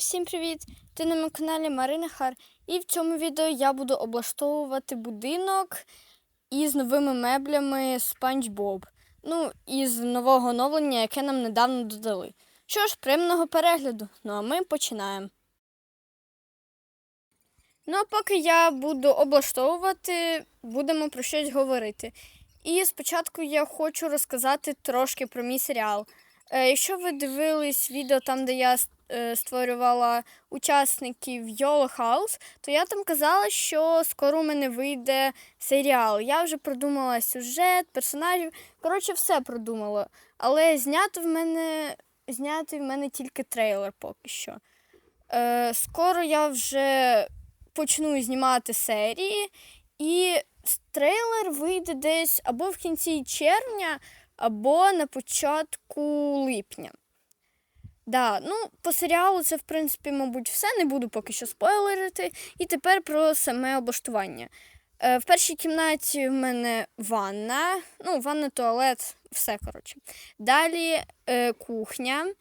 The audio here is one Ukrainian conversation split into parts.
всім привіт! Ти на моєму каналі Марина Хар. І в цьому відео я буду облаштовувати будинок із новими меблями Спанч Боб. Ну, із нового оновлення, яке нам недавно додали. Що ж, приємного перегляду. Ну а ми починаємо. Ну, а поки я буду облаштовувати, будемо про щось говорити. І спочатку я хочу розказати трошки про мій серіал. Е, Якщо ви дивились відео там, де я створювала учасників YOLO House, то я там казала, що скоро у мене вийде серіал. Я вже продумала сюжет, персонажів. Коротше, все продумала. Але знято в мене знятий в мене тільки трейлер поки що. Е, скоро я вже почну знімати серії, і трейлер вийде десь або в кінці червня, або на початку липня. Да, ну, по серіалу це, в принципі, мабуть, все. Не буду поки що спойлерити. І тепер про саме облаштування. Е, в першій кімнаті в мене ванна, ну, ванна, туалет, все коротше. Далі е, кухня,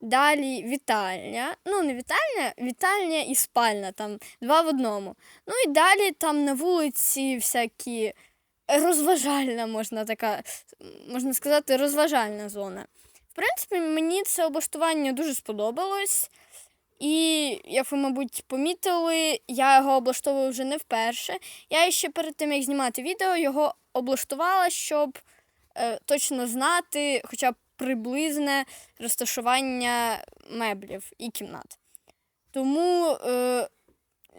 далі вітальня. Ну, не вітальня, вітальня і спальня, там два в одному. Ну і далі там на вулиці всякі розважальна, можна така, можна сказати, розважальна зона. Принципі, мені це облаштування дуже сподобалось. І, як ви, мабуть, помітили, я його облаштовую вже не вперше. Я ще перед тим, як знімати відео, його облаштувала, щоб е, точно знати хоча б приблизне розташування меблів і кімнат. Тому е,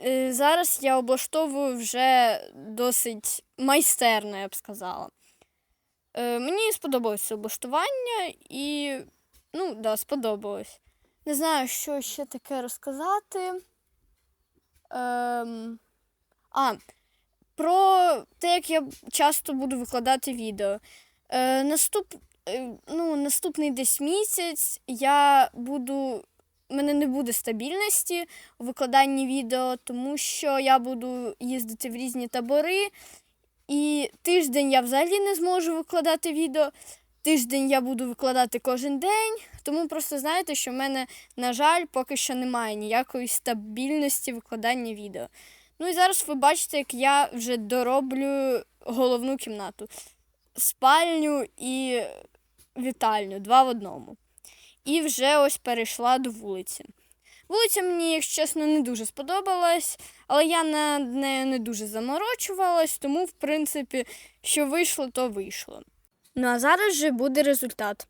е, зараз я облаштовую вже досить майстерно, я б сказала. Е, мені сподобалось облаштування і, ну, да, сподобалось. Не знаю, що ще таке розказати. Ем... А, про те, як я часто буду викладати відео. Е, наступ... е, ну, наступний десь місяць я буду. У мене не буде стабільності у викладанні відео, тому що я буду їздити в різні табори. І тиждень я взагалі не зможу викладати відео. Тиждень я буду викладати кожен день. Тому просто знаєте, що в мене, на жаль, поки що немає ніякої стабільності викладання відео. Ну і зараз ви бачите, як я вже дороблю головну кімнату. Спальню і вітальню, два в одному. І вже ось перейшла до вулиці. Вулиця мені, якщо чесно, не дуже сподобалась, але я над нею не дуже заморочувалась, тому, в принципі, що вийшло, то вийшло. Ну а зараз же буде результат.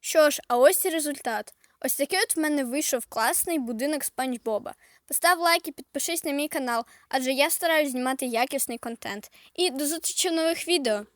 Що ж, а ось і результат. Ось такий от в мене вийшов класний будинок Спанч Боба. Постав лайк і підпишись на мій канал, адже я стараюсь знімати якісний контент. І до зустрічі в нових відео!